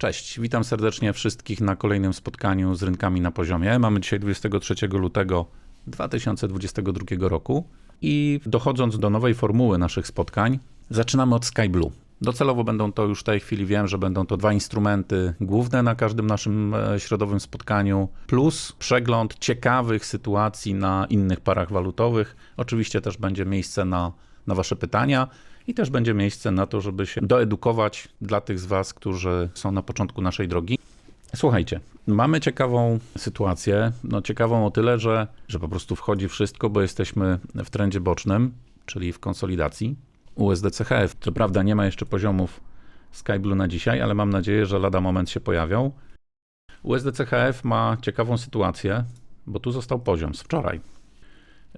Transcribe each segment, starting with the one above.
Cześć, witam serdecznie wszystkich na kolejnym spotkaniu z rynkami na poziomie. Mamy dzisiaj 23 lutego 2022 roku i dochodząc do nowej formuły naszych spotkań, zaczynamy od Sky Blue. Docelowo będą to już w tej chwili wiem, że będą to dwa instrumenty główne na każdym naszym e, środowym spotkaniu, plus przegląd ciekawych sytuacji na innych parach walutowych. Oczywiście też będzie miejsce na, na Wasze pytania i też będzie miejsce na to, żeby się doedukować dla tych z Was, którzy są na początku naszej drogi. Słuchajcie, mamy ciekawą sytuację. No, ciekawą o tyle, że, że po prostu wchodzi wszystko, bo jesteśmy w trendzie bocznym, czyli w konsolidacji. USDCHF. Co prawda nie ma jeszcze poziomów Skyblue na dzisiaj, ale mam nadzieję, że lada moment się pojawią. USDCHF ma ciekawą sytuację, bo tu został poziom z wczoraj.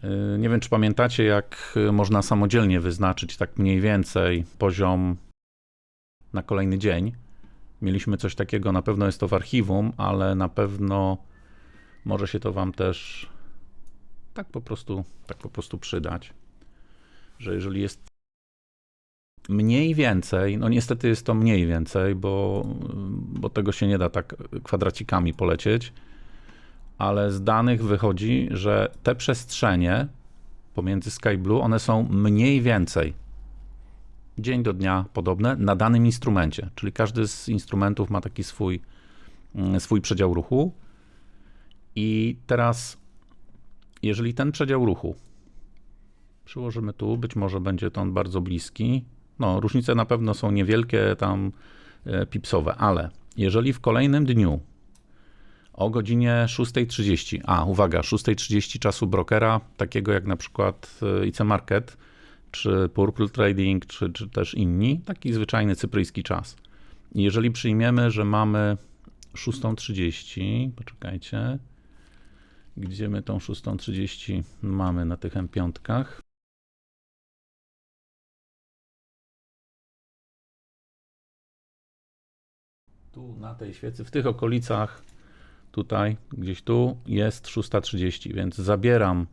Yy, Nie wiem, czy pamiętacie, jak można samodzielnie wyznaczyć tak mniej więcej poziom na kolejny dzień. Mieliśmy coś takiego, na pewno jest to w archiwum, ale na pewno może się to Wam też tak po prostu, tak po prostu przydać, że jeżeli jest mniej więcej, no niestety jest to mniej więcej, bo, bo tego się nie da tak kwadracikami polecieć, ale z danych wychodzi, że te przestrzenie pomiędzy Sky Blue, one są mniej więcej dzień do dnia podobne na danym instrumencie, czyli każdy z instrumentów ma taki swój, mm, swój przedział ruchu. I teraz, jeżeli ten przedział ruchu przyłożymy tu, być może będzie to on bardzo bliski. No, różnice na pewno są niewielkie, tam e, pipsowe, ale jeżeli w kolejnym dniu o godzinie 6.30, a uwaga, 6.30 czasu brokera, takiego jak na przykład e, IC Market, czy Purple Trading, czy, czy też inni, taki zwyczajny cypryjski czas. I jeżeli przyjmiemy, że mamy 6.30, poczekajcie, gdzie my tą 6.30 mamy na tych M5. Tu na tej świecy, w tych okolicach, tutaj, gdzieś tu jest 6.30, więc zabieram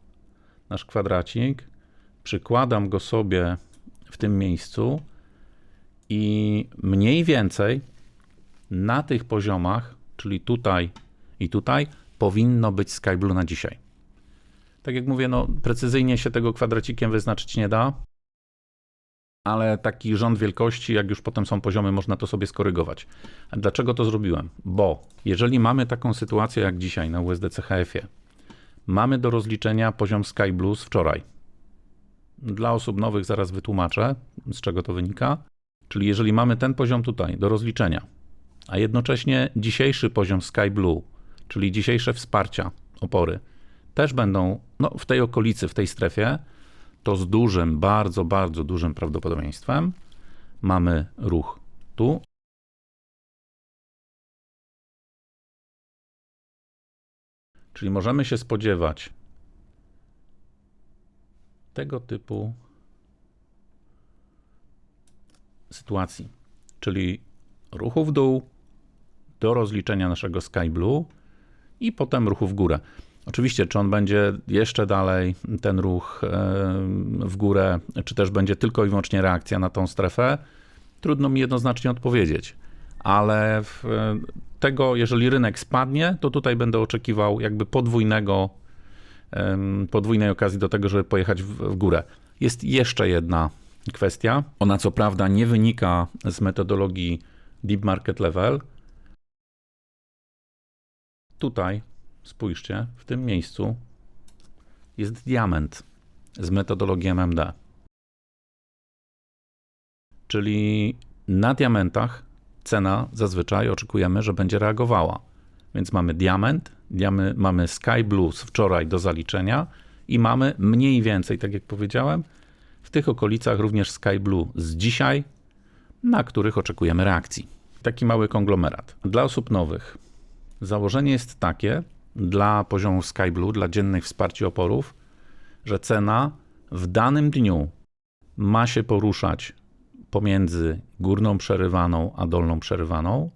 nasz kwadracik, przykładam go sobie w tym miejscu i mniej więcej na tych poziomach, czyli tutaj i tutaj, powinno być Skyblue na dzisiaj. Tak jak mówię, no precyzyjnie się tego kwadracikiem wyznaczyć nie da, ale taki rząd wielkości, jak już potem są poziomy, można to sobie skorygować. A dlaczego to zrobiłem? Bo jeżeli mamy taką sytuację jak dzisiaj na USDCHF-ie, mamy do rozliczenia poziom Sky Blue z wczoraj. Dla osób nowych zaraz wytłumaczę, z czego to wynika. Czyli jeżeli mamy ten poziom tutaj do rozliczenia, a jednocześnie dzisiejszy poziom Sky Blue, czyli dzisiejsze wsparcia, opory, też będą no, w tej okolicy, w tej strefie, to z dużym, bardzo, bardzo dużym prawdopodobieństwem mamy ruch tu. Czyli możemy się spodziewać tego typu sytuacji, czyli ruchu w dół do rozliczenia naszego Sky Blue i potem ruchu w górę. Oczywiście, czy on będzie jeszcze dalej, ten ruch e, w górę, czy też będzie tylko i wyłącznie reakcja na tą strefę, trudno mi jednoznacznie odpowiedzieć. Ale w, tego, jeżeli rynek spadnie, to tutaj będę oczekiwał jakby podwójnego, podwójnej okazji do tego, żeby pojechać w górę. Jest jeszcze jedna kwestia. Ona co prawda nie wynika z metodologii Deep Market Level. Tutaj spójrzcie, w tym miejscu jest diament z metodologii MMD. Czyli na diamentach cena zazwyczaj oczekujemy, że będzie reagowała. Więc mamy diament, diamy, mamy Sky Blue z wczoraj do zaliczenia i mamy mniej więcej, tak jak powiedziałem, w tych okolicach również Sky Blue z dzisiaj, na których oczekujemy reakcji. Taki mały konglomerat. Dla osób nowych założenie jest takie, dla poziomu Sky Blue, dla dziennych wsparci oporów, że cena w danym dniu ma się poruszać pomiędzy górną przerywaną a dolną przerywaną.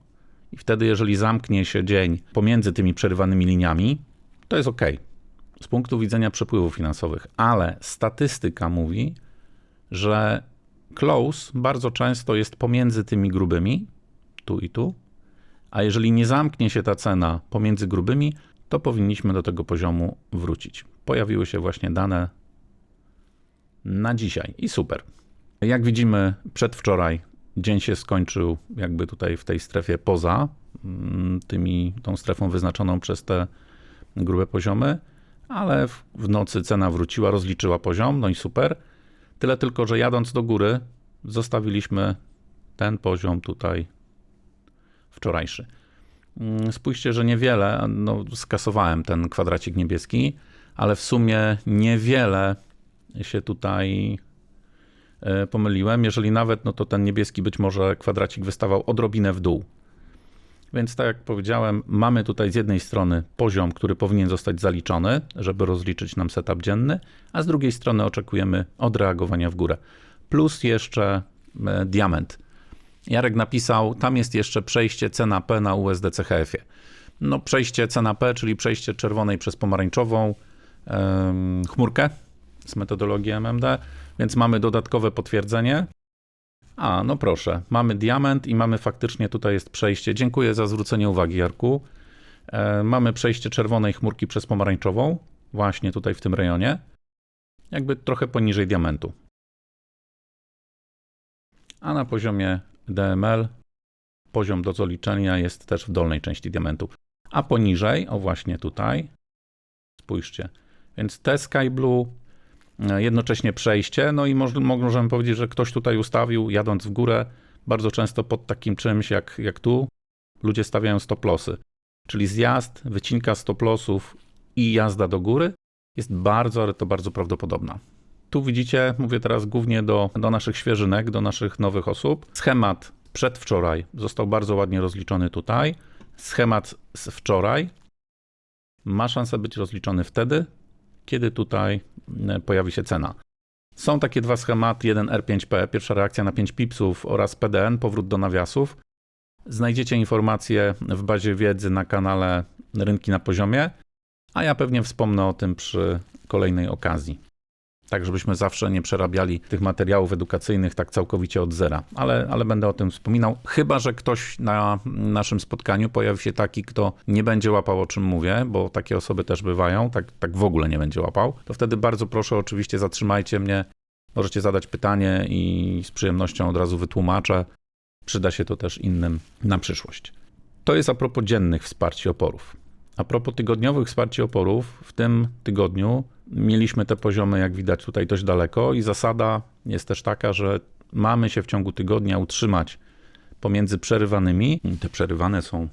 I wtedy, jeżeli zamknie się dzień pomiędzy tymi przerywanymi liniami, to jest ok z punktu widzenia przepływów finansowych, ale statystyka mówi, że close bardzo często jest pomiędzy tymi grubymi, tu i tu, A jeżeli nie zamknie się ta cena pomiędzy grubymi, to powinniśmy do tego poziomu wrócić. Pojawiły się właśnie dane na dzisiaj i super. Jak widzimy, przedwczoraj dzień się skończył jakby tutaj w tej strefie poza mm, tymi, tą strefą wyznaczoną przez te grube poziomy, ale w, w nocy cena wróciła, rozliczyła poziom, no i super. Tyle tylko, że jadąc do góry, zostawiliśmy ten poziom tutaj wczorajszy. Mm, Spójrzcie, że niewiele, no skasowałem ten kwadracik niebieski, ale w sumie niewiele się tutaj e, pomyliłem. Jeżeli nawet, no to ten niebieski być może kwadracik wystawał odrobinę w dół. Więc tak jak powiedziałem, mamy tutaj z jednej strony poziom, który powinien zostać zaliczony, żeby rozliczyć nam setup dzienny, a z drugiej strony oczekujemy odreagowania w górę. Plus jeszcze e, diament. Jarek napisał, tam jest jeszcze przejście cena P na USDCHF-ie. No przejście cena P, czyli przejście czerwonej przez pomarańczową chmurkę z metodologii MMD, więc mamy dodatkowe potwierdzenie. A, no proszę, mamy diament i mamy faktycznie tutaj jest przejście. Dziękuję za zwrócenie uwagi, Jarku. E, mamy przejście czerwonej chmurki przez pomarańczową, właśnie tutaj w tym rejonie, jakby trochę poniżej diamentu. A na poziomie DML poziom do zaliczenia jest też w dolnej części diamentu. A poniżej, o właśnie tutaj, spójrzcie, więc te Sky Blue, e, jednocześnie przejście, no i moż- możemy powiedzieć, że ktoś tutaj ustawił, jadąc w górę, bardzo często pod takim czymś jak, jak tu, ludzie stawiają stoplosy, czyli zjazd, wycinka stoplosów i jazda do góry jest bardzo, ale to bardzo prawdopodobna. Tu widzicie, mówię teraz głównie do, do naszych świeżynek, do naszych nowych osób. Schemat przedwczoraj został bardzo ładnie rozliczony tutaj. Schemat z wczoraj ma szansę być rozliczony wtedy, kiedy tutaj e, pojawi się cena. Są takie dwa schematy, jeden R5P, pierwsza reakcja na 5 pipsów oraz PDN, powrót do nawiasów. Znajdziecie informacje w bazie wiedzy na kanale Rynki na poziomie, a ja pewnie wspomnę o tym przy kolejnej okazji. Tak, żebyśmy zawsze nie przerabiali tych materiałów edukacyjnych tak całkowicie od zera, ale, ale będę o tym wspominał. Chyba, że ktoś na naszym spotkaniu pojawi się taki, kto nie będzie łapał o czym mówię, bo takie osoby też bywają, tak, tak w ogóle nie będzie łapał, to wtedy bardzo proszę, oczywiście zatrzymajcie mnie, możecie zadać pytanie i z przyjemnością od razu wytłumaczę. Przyda się to też innym na przyszłość. To jest a propos dziennych wsparci oporów. A propos tygodniowych wsparci oporów, w tym tygodniu mieliśmy te poziomy, jak widać tutaj dość daleko i zasada jest też taka, że mamy się w ciągu tygodnia utrzymać pomiędzy przerywanymi. Te przerywane są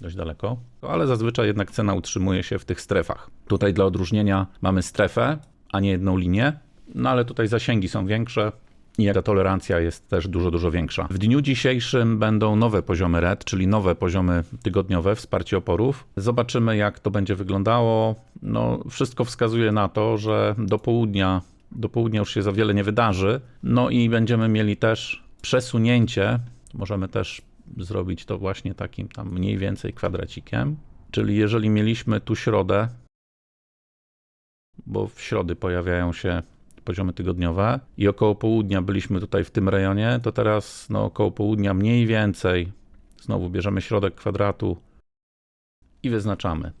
dość daleko, ale zazwyczaj jednak cena utrzymuje się w tych strefach. Tutaj dla odróżnienia mamy strefę, a nie jedną linię, no ale tutaj zasięgi są większe, i ta tolerancja jest też dużo, dużo większa. W dniu dzisiejszym będą nowe poziomy RED, czyli nowe poziomy tygodniowe wsparcie oporów. Zobaczymy, jak to będzie wyglądało. No, wszystko wskazuje na to, że do południa, do południa już się za wiele nie wydarzy. No i będziemy mieli też przesunięcie. Możemy też zrobić to właśnie takim tam mniej więcej kwadracikiem. Czyli jeżeli mieliśmy tu środę, bo w środy pojawiają się poziomy tygodniowe i około południa byliśmy tutaj w tym rejonie, to teraz no, około południa mniej więcej znowu bierzemy środek kwadratu i wyznaczamy.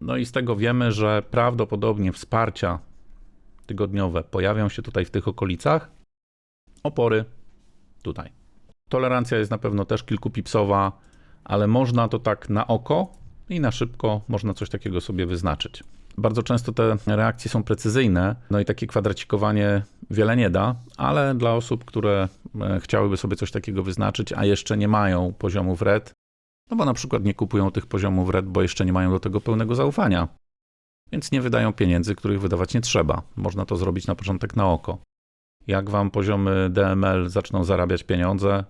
No i z tego wiemy, że prawdopodobnie wsparcia tygodniowe pojawią się tutaj w tych okolicach, opory tutaj. Tolerancja jest na pewno też kilkupipsowa, ale można to tak na oko i na szybko można coś takiego sobie wyznaczyć. Bardzo często te reakcje są precyzyjne, no i takie kwadracikowanie wiele nie da, ale dla osób, które e, chciałyby sobie coś takiego wyznaczyć, a jeszcze nie mają poziomów RED, no bo na przykład nie kupują tych poziomów RED, bo jeszcze nie mają do tego pełnego zaufania, więc nie wydają pieniędzy, których wydawać nie trzeba. Można to zrobić na początek na oko. Jak wam poziomy DML zaczną zarabiać pieniądze,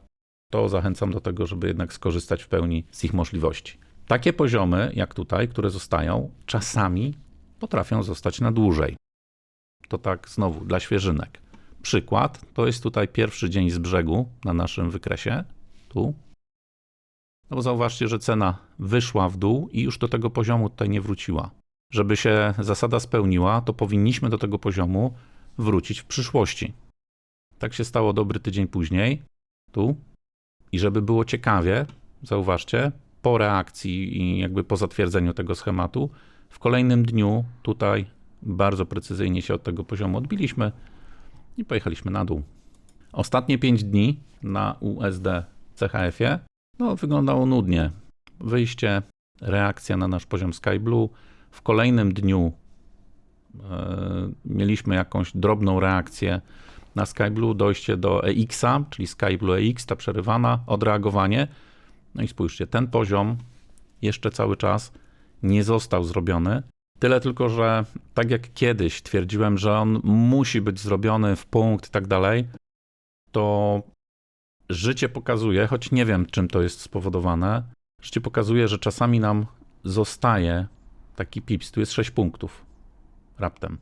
to zachęcam do tego, żeby jednak skorzystać w pełni z ich możliwości. Takie poziomy, jak tutaj, które zostają, czasami potrafią zostać na dłużej. To tak znowu dla świeżynek. Przykład to jest tutaj pierwszy dzień z brzegu na naszym wykresie. Tu. No bo zauważcie, że cena wyszła w dół i już do tego poziomu tutaj nie wróciła. Żeby się zasada spełniła, to powinniśmy do tego poziomu wrócić w przyszłości. Tak się stało dobry tydzień później. Tu. I żeby było ciekawie, zauważcie, po reakcji i jakby po zatwierdzeniu tego schematu, w kolejnym dniu tutaj bardzo precyzyjnie się od tego poziomu odbiliśmy i pojechaliśmy na dół. Ostatnie 5 dni na USD CHF-ie no, wyglądało nudnie. Wyjście, reakcja na nasz poziom Sky Blue. W kolejnym dniu e, mieliśmy jakąś drobną reakcję na Sky Blue, dojście do EX-a, czyli Sky Blue EX, ta przerywana, odreagowanie. No i spójrzcie, ten poziom jeszcze cały czas nie został zrobiony. Tyle tylko, że tak jak kiedyś twierdziłem, że on musi być zrobiony w punkt i tak dalej, to życie pokazuje, choć nie wiem czym to jest spowodowane, życie pokazuje, że czasami nam zostaje taki pips. Tu jest 6 punktów raptem.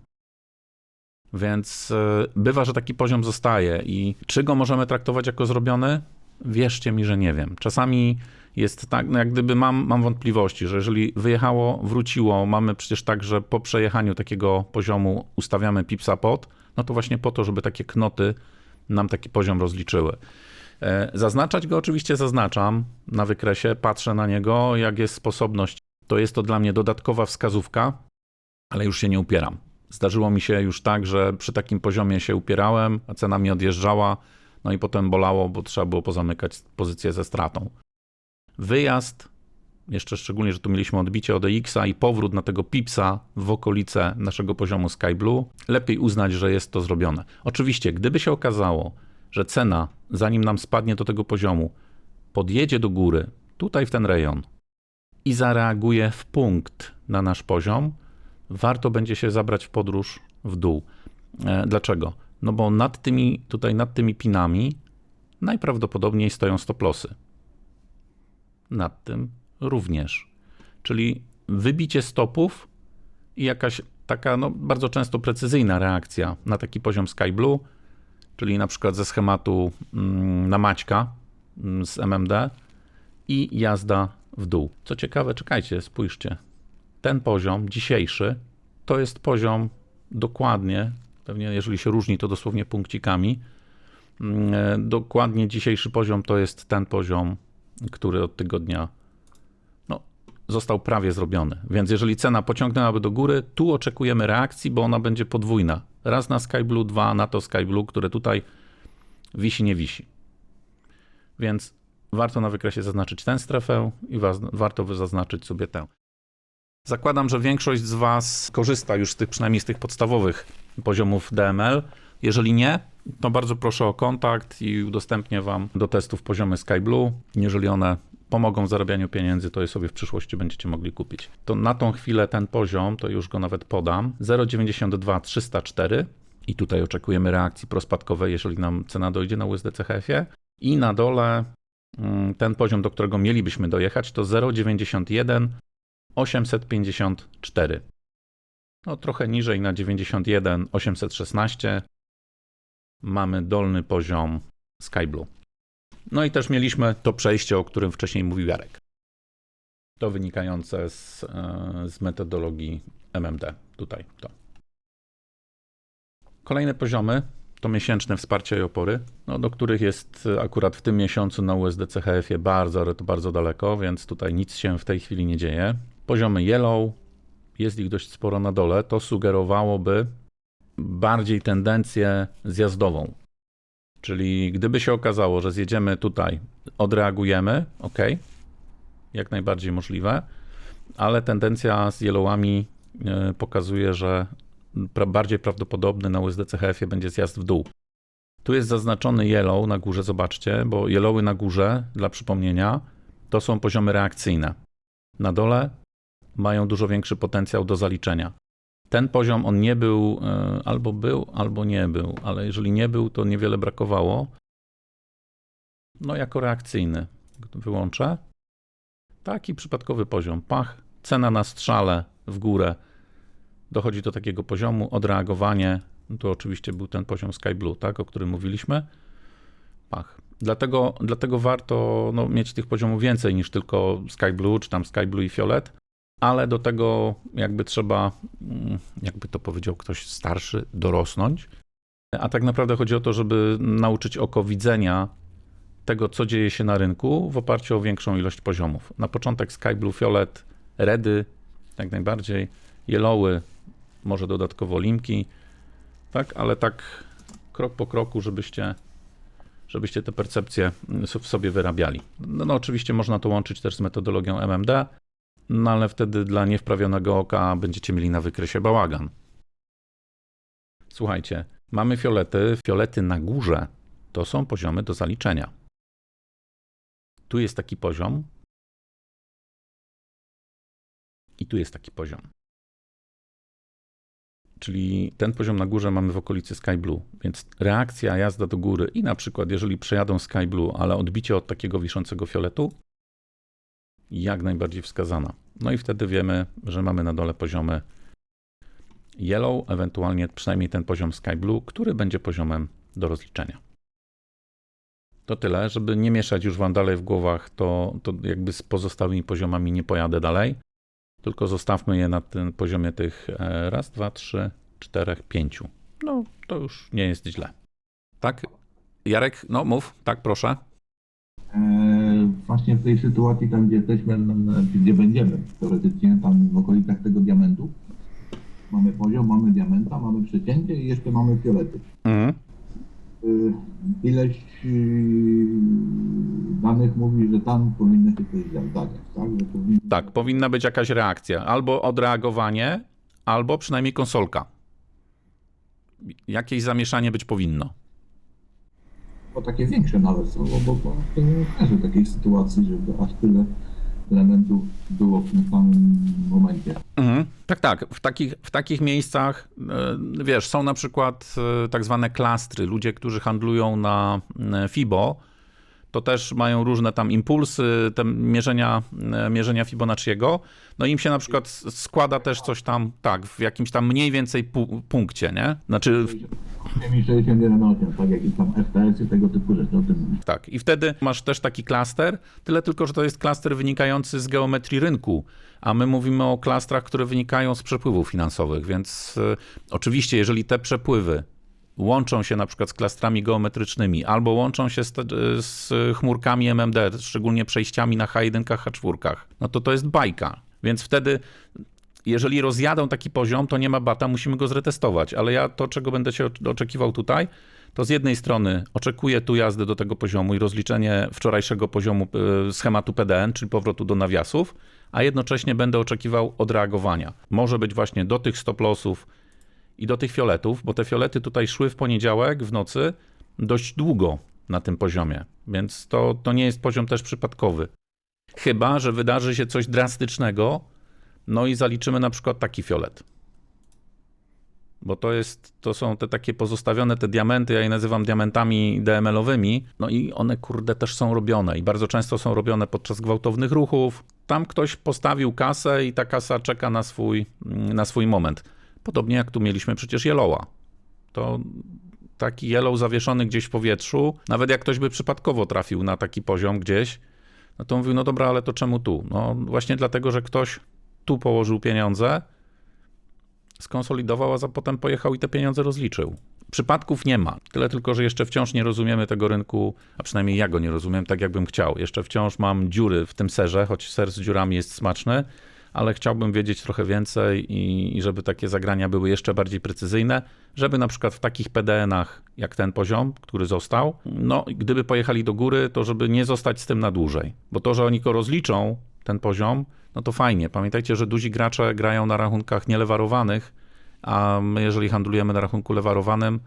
Więc y, bywa, że taki poziom zostaje i czy go możemy traktować jako zrobiony? Wierzcie mi, że nie wiem. Czasami jest tak, no jak gdyby mam, mam wątpliwości, że jeżeli wyjechało, wróciło, mamy przecież tak, że po przejechaniu takiego poziomu ustawiamy pipsa pod, no to właśnie po to, żeby takie knoty nam taki poziom rozliczyły. E, Zaznaczać go oczywiście zaznaczam na wykresie, patrzę na niego, jak jest sposobność. To jest to dla mnie dodatkowa wskazówka, ale już się nie upieram. Zdarzyło mi się już tak, że przy takim poziomie się upierałem, a cena mi odjeżdżała, no i potem bolało, bo trzeba było pozamykać pozycję ze stratą. Wyjazd, jeszcze szczególnie, że tu mieliśmy odbicie od EX-a i powrót na tego pipsa w okolice naszego poziomu Sky Blue, lepiej uznać, że jest to zrobione. Oczywiście, gdyby się okazało, że cena, zanim nam spadnie do tego poziomu, podjedzie do góry, tutaj w ten rejon i zareaguje w punkt na nasz poziom, warto będzie się zabrać w podróż w dół. E, Dlaczego? No bo nad tymi, tutaj nad tymi pinami najprawdopodobniej stoją stoplosy. Nad tym również. Czyli wybicie stopów i jakaś taka no, bardzo często precyzyjna reakcja na taki poziom Sky Blue, czyli na przykład ze schematu mm, na Maćka mm, z MMD i jazda w dół. Co ciekawe, czekajcie, spójrzcie. Ten poziom dzisiejszy to jest poziom dokładnie, pewnie jeżeli się różni, to dosłownie punkcikami. Mm, e, Dokładnie dzisiejszy poziom to jest ten poziom, który od tygodnia no, został prawie zrobiony. Więc jeżeli cena pociągnęłaby do góry, tu oczekujemy reakcji, bo ona będzie podwójna. Raz na Sky Blue, dwa na to Sky Blue, które tutaj wisi, nie wisi. Więc warto na wykresie zaznaczyć tę strefę i wa- warto zaznaczyć sobie tę. Zakładam, że większość z Was korzysta już z tych, przynajmniej z tych podstawowych poziomów DML. Jeżeli nie, to bardzo proszę o kontakt i udostępnię Wam do testów poziomy Sky Blue. Jeżeli one pomogą w zarabianiu pieniędzy, to je sobie w przyszłości będziecie mogli kupić. To na tą chwilę ten poziom, to już go nawet podam, 0,92 304 i tutaj oczekujemy reakcji prospadkowej, jeżeli nam cena dojdzie na USD CHF-ie. I na dole mm, ten poziom, do którego mielibyśmy dojechać, to 0,91 854. No trochę niżej na 91 816 mamy dolny poziom Sky Blue. No i też mieliśmy to przejście, o którym wcześniej mówił Jarek. To wynikające z, e, z metodologii MMD. Tutaj to. Kolejne poziomy to miesięczne wsparcie i opory, no, do których jest akurat w tym miesiącu na USD CHF-ie bardzo, ale to bardzo daleko, więc tutaj nic się w tej chwili nie dzieje. Poziomy yellow, jest ich dość sporo na dole, to sugerowałoby bardziej tendencję zjazdową. Czyli gdyby się okazało, że zjedziemy tutaj, odreagujemy, ok, jak najbardziej możliwe, ale tendencja z yellowami e, pokazuje, że bardziej prawdopodobny na USD CHF-ie będzie zjazd w dół. Tu jest zaznaczony yellow na górze, zobaczcie, bo yellowy na górze, dla przypomnienia, to są poziomy reakcyjne. Na dole mają dużo większy potencjał do zaliczenia. Ten poziom on nie był, e, albo był, albo nie był, ale jeżeli nie był, to niewiele brakowało. No, jako reakcyjny wyłączę. Taki przypadkowy poziom. Pach, cena na strzale w górę dochodzi do takiego poziomu, odreagowanie, no oczywiście był ten poziom Sky Blue, tak, o którym mówiliśmy. Pach. Dlatego, dlatego warto no, mieć tych poziomów więcej niż tylko Sky Blue, czy tam Sky Blue i Fiolet, ale do tego jakby trzeba, mm, jakby to powiedział ktoś starszy, dorosnąć. A tak naprawdę chodzi o to, żeby nauczyć oko widzenia tego, co dzieje się na rynku w oparciu o większą ilość poziomów. Na początek Sky Blue, Fiolet, Redy, jak najbardziej, Yellowy, może dodatkowo Limki, tak, ale tak krok po kroku, żebyście, żebyście te percepcje w sobie wyrabiali. No, no oczywiście można to łączyć też z metodologią MMD, no ale wtedy dla niewprawionego oka będziecie mieli na wykresie bałagan. Słuchajcie, mamy fiolety. Fiolety na górze to są poziomy do zaliczenia. Tu jest taki poziom. I tu jest taki poziom. Czyli ten poziom na górze mamy w okolicy Sky Blue, więc reakcja jazda do góry i na przykład jeżeli przejadą Sky Blue, ale odbicie od takiego wiszącego fioletu, jak najbardziej wskazana. No i wtedy wiemy, że mamy na dole poziomy Yellow, ewentualnie przynajmniej ten poziom Sky Blue, który będzie poziomem do rozliczenia. To tyle, żeby nie mieszać już Wam dalej w głowach, to, to jakby z pozostałymi poziomami nie pojadę dalej, tylko zostawmy je na tym poziomie tych e, raz, dwa, trzy, czterech, pięciu. No, to już nie jest źle. Tak? Jarek, no mów, tak proszę. Właśnie w tej sytuacji, tam gdzie jesteśmy, no, no, gdzie będziemy, teoretycznie, tam w okolicach tego diamentu, mamy poziom, mamy diamenta, mamy przecięcie i jeszcze mamy fiolety. Mhm. Y, Ileś y, danych mówi, że tam powinno się coś dziać, tak? Że powinno... Tak, powinna być jakaś reakcja. Albo odreagowanie, albo przynajmniej konsolka. Jakieś zamieszanie być powinno. Bo takie większe nawet są, bo, to nie kojarzę takiej sytuacji, żeby aż tyle elementów było w tym samym momencie. Mhm. Tak, tak. W takich, w takich miejscach, e, wiesz, są na przykład e, tak zwane klastry. Ludzie, którzy handlują na e, FIBO, to też mają różne tam impulsy, te mierzenia, mierzenia Fibonacciego. No im się na przykład składa też coś tam, tak, w jakimś tam mniej więcej pu- punkcie, nie? Znaczy, w, 6118, tak jak i tam i tego typu rzeczy, o tym. Tak, i wtedy masz też taki klaster, tyle tylko, że to jest klaster wynikający z geometrii rynku, a my mówimy o klastrach, które wynikają z przepływów finansowych, więc y, oczywiście, jeżeli te przepływy łączą się na przykład z klastrami geometrycznymi albo łączą się z, z chmurkami MMD, szczególnie przejściami na H1, H4, no to to jest bajka. Więc wtedy jeżeli rozjadą taki poziom, to nie ma bata, musimy go zretestować. Ale ja to, czego będę się oczekiwał tutaj, to z jednej strony oczekuję tu jazdy do tego poziomu i rozliczenie wczorajszego poziomu y, schematu PDN, czyli powrotu do nawiasów, a jednocześnie będę oczekiwał odreagowania. Może być właśnie do tych stop lossów i do tych fioletów, bo te fiolety tutaj szły w poniedziałek w nocy dość długo na tym poziomie, więc to, to nie jest poziom też przypadkowy. Chyba, że wydarzy się coś drastycznego, no i zaliczymy na przykład taki fiolet. Bo to jest, to są te takie pozostawione te diamenty, ja je nazywam diamentami DML-owymi, no i one kurde też są robione i bardzo często są robione podczas gwałtownych ruchów. Tam ktoś postawił kasę i ta kasa czeka na swój, na swój moment. Podobnie jak tu mieliśmy przecież Yellowa. To taki Yellow zawieszony gdzieś w powietrzu, nawet jak ktoś by przypadkowo trafił na taki poziom gdzieś, no to mówił, no dobra, ale to czemu tu? No właśnie dlatego, że ktoś tu położył pieniądze, skonsolidował, a za potem pojechał i te pieniądze rozliczył. Przypadków nie ma. Tyle tylko, że jeszcze wciąż nie rozumiemy tego rynku, a przynajmniej ja go nie rozumiem tak, jakbym chciał. Jeszcze wciąż mam dziury w tym serze, choć ser z dziurami jest smaczny, ale chciałbym wiedzieć trochę więcej i, i żeby takie zagrania były jeszcze bardziej precyzyjne, żeby na przykład w takich PDN-ach jak ten poziom, który został, no gdyby pojechali do góry, to żeby nie zostać z tym na dłużej. Bo to, że oni go rozliczą, ten poziom, no to fajnie. Pamiętajcie, że duzi gracze grają na rachunkach nielewarowanych, a my jeżeli handlujemy na rachunku lewarowanym,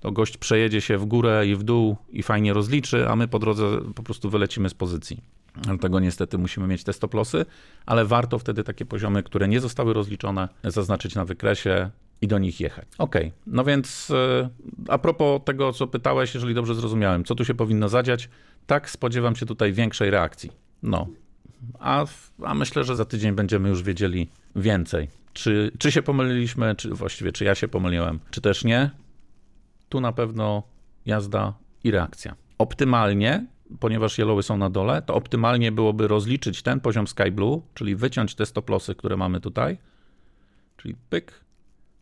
to gość przejedzie się w górę i w dół i fajnie rozliczy, a my po drodze po prostu wylecimy z pozycji. Dlatego niestety musimy mieć te stop lossy, ale warto wtedy takie poziomy, które nie zostały rozliczone, zaznaczyć na wykresie i do nich jechać. Ok, no więc e, a propos tego, co pytałeś, jeżeli dobrze zrozumiałem, co tu się powinno zadziać, tak spodziewam się tutaj większej reakcji. No, a, a myślę, że za tydzień będziemy już wiedzieli więcej. Czy, czy się pomyliliśmy, czy właściwie czy ja się pomyliłem, czy też nie. Tu na pewno jazda i reakcja. Optymalnie, ponieważ yellowy są na dole, to optymalnie byłoby rozliczyć ten poziom Sky Blue, czyli wyciąć te stop lossy, które mamy tutaj. Czyli pyk,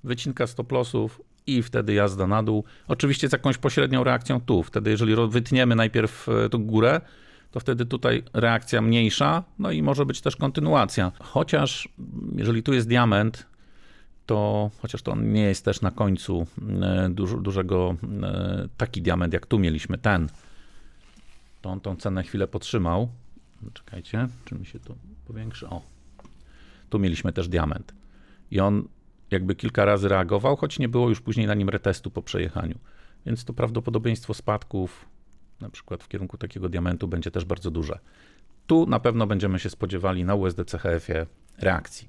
wycinka stop lossów, i wtedy jazda na dół. Oczywiście z jakąś pośrednią reakcją tu. Wtedy, jeżeli wytniemy najpierw e, tą górę, to wtedy tutaj reakcja mniejsza, no i może być też kontynuacja. Chociaż jeżeli tu jest diament, to chociaż to on nie jest też na końcu e, duż, dużego e, taki diament, jak tu mieliśmy, ten, to on tą cenę chwilę podtrzymał. Czekajcie, czy mi się to powiększy? O, tu mieliśmy też diament. I on jakby kilka razy reagował, choć nie było już później na nim retestu po przejechaniu. Więc to prawdopodobieństwo spadków, na przykład w kierunku takiego diamentu, będzie też bardzo duże. Tu na pewno będziemy się spodziewali na USD CHF-ie reakcji.